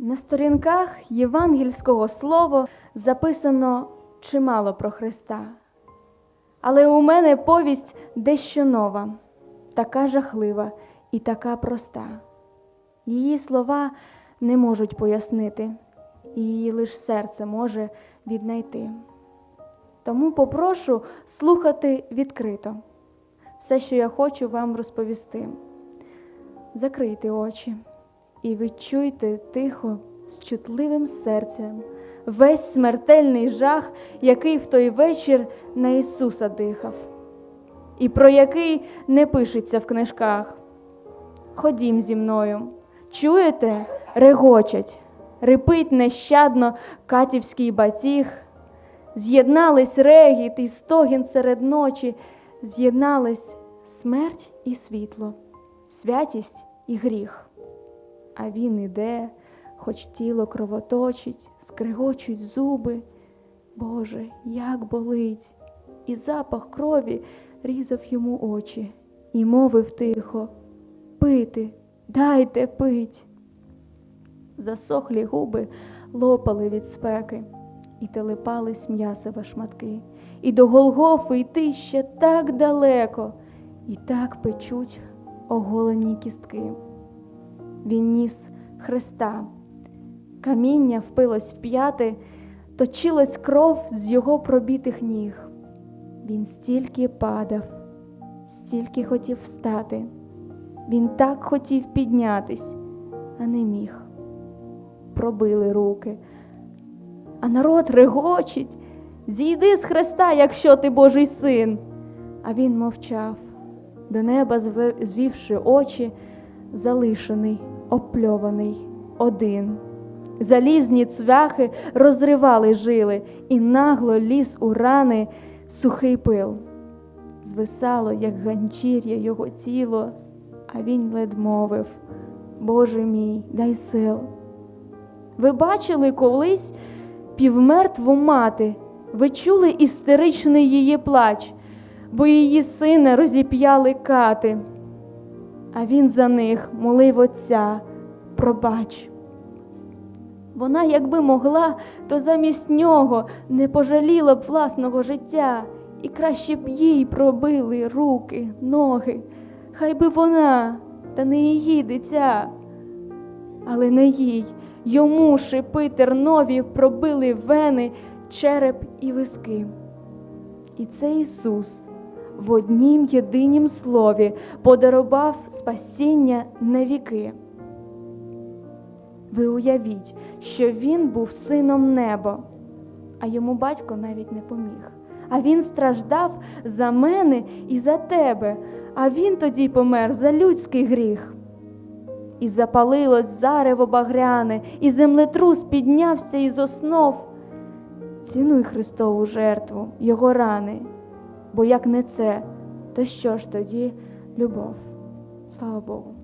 На сторінках євангельського слова записано чимало про Христа. Але у мене повість дещо нова, така жахлива і така проста. Її слова не можуть пояснити, і її лише серце може віднайти. Тому попрошу слухати відкрито все, що я хочу вам розповісти. Закрийте очі і відчуйте тихо, з чутливим серцем весь смертельний жах, який в той вечір на Ісуса дихав, і про який не пишеться в книжках. Ходім зі мною. Чуєте? Регочать, рипить нещадно катівський батіг. З'єднались регіт і стогін серед ночі, з'єднались смерть і світло, святість і гріх. А він іде, хоч тіло кровоточить, скригочуть зуби. Боже, як болить, і запах крові різав йому очі, і мовив тихо пити, дайте пить. Засохлі губи лопали від спеки, і телепались м'ясові шматки, і до Голгофи йти ще так далеко, і так печуть оголені кістки. Він ніс Христа, каміння впилось в п'яти, точилась кров з його пробитих ніг. Він стільки падав, стільки хотів встати. Він так хотів піднятись, а не міг. Пробили руки. А народ регочить. Зійди з Христа, якщо ти Божий син. А він мовчав, до неба звівши очі, залишений, опльований, один. Залізні цвяхи розривали жили, і нагло ліз у рани сухий пил. Звисало, як ганчір'я його тіло, а він лед мовив Боже мій, дай сил. Ви бачили колись півмертву мати, ви чули істеричний її плач, бо її сина розіп'яли кати, а він за них молив отця, пробач. Вона, якби могла, то замість нього не пожаліла б власного життя, і краще б їй пробили руки, ноги. Хай би вона, та не її дитя. Але не їй, йому шипи тернові пробили вени, череп і виски. І це Ісус в однім єдинім слові подарував спасіння на віки. Ви уявіть, що він був сином неба, а йому батько навіть не поміг. А він страждав за мене і за тебе, а він тоді помер за людський гріх. І запалилось зарево багряне, і землетрус піднявся із основ. Цінуй Христову жертву, Його рани, бо як не це, то що ж тоді любов? Слава Богу.